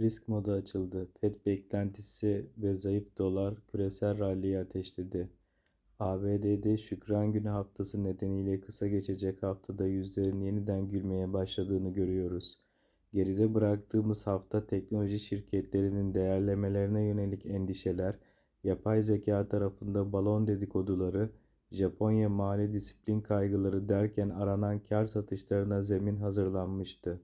Risk modu açıldı. FED beklentisi ve zayıf dolar küresel ralliyi ateşledi. ABD'de Şükran Günü haftası nedeniyle kısa geçecek haftada yüzlerin yeniden gülmeye başladığını görüyoruz. Geride bıraktığımız hafta teknoloji şirketlerinin değerlemelerine yönelik endişeler, yapay zeka tarafında balon dedikoduları, Japonya mali disiplin kaygıları derken aranan kar satışlarına zemin hazırlanmıştı.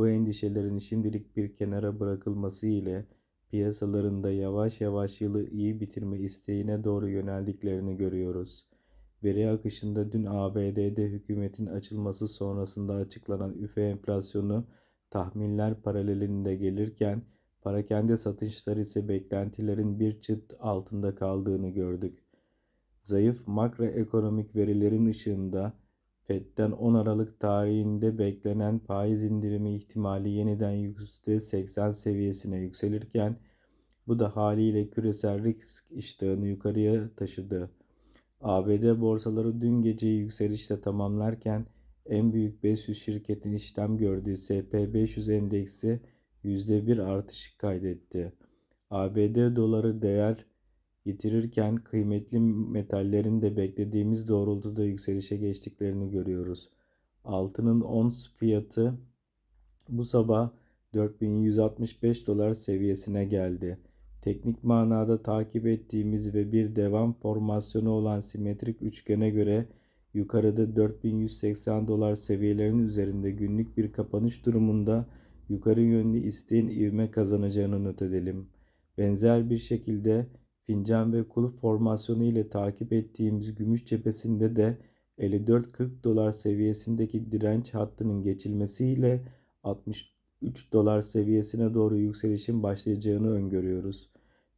Bu endişelerin şimdilik bir kenara bırakılması ile piyasalarında yavaş yavaş yılı iyi bitirme isteğine doğru yöneldiklerini görüyoruz. Veri akışında dün ABD'de hükümetin açılması sonrasında açıklanan üfe enflasyonu tahminler paralelinde gelirken parakende satışları ise beklentilerin bir çıt altında kaldığını gördük. Zayıf makroekonomik verilerin ışığında FED'den 10 Aralık tarihinde beklenen faiz indirimi ihtimali yeniden %80 seviyesine yükselirken bu da haliyle küresel risk iştahını yukarıya taşıdı. ABD borsaları dün geceyi yükselişle tamamlarken en büyük 500 şirketin işlem gördüğü SP500 endeksi %1 artış kaydetti. ABD doları değer yitirirken kıymetli metallerin de beklediğimiz doğrultuda yükselişe geçtiklerini görüyoruz. Altının ons fiyatı bu sabah 4165 dolar seviyesine geldi. Teknik manada takip ettiğimiz ve bir devam formasyonu olan simetrik üçgene göre yukarıda 4180 dolar seviyelerinin üzerinde günlük bir kapanış durumunda yukarı yönlü isteğin ivme kazanacağını not edelim. Benzer bir şekilde fincan ve kulüp formasyonu ile takip ettiğimiz gümüş cephesinde de 54-40 dolar seviyesindeki direnç hattının geçilmesiyle 63 dolar seviyesine doğru yükselişin başlayacağını öngörüyoruz.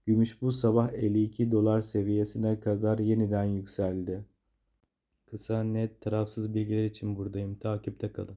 Gümüş bu sabah 52 dolar seviyesine kadar yeniden yükseldi. Kısa, net, tarafsız bilgiler için buradayım. Takipte kalın.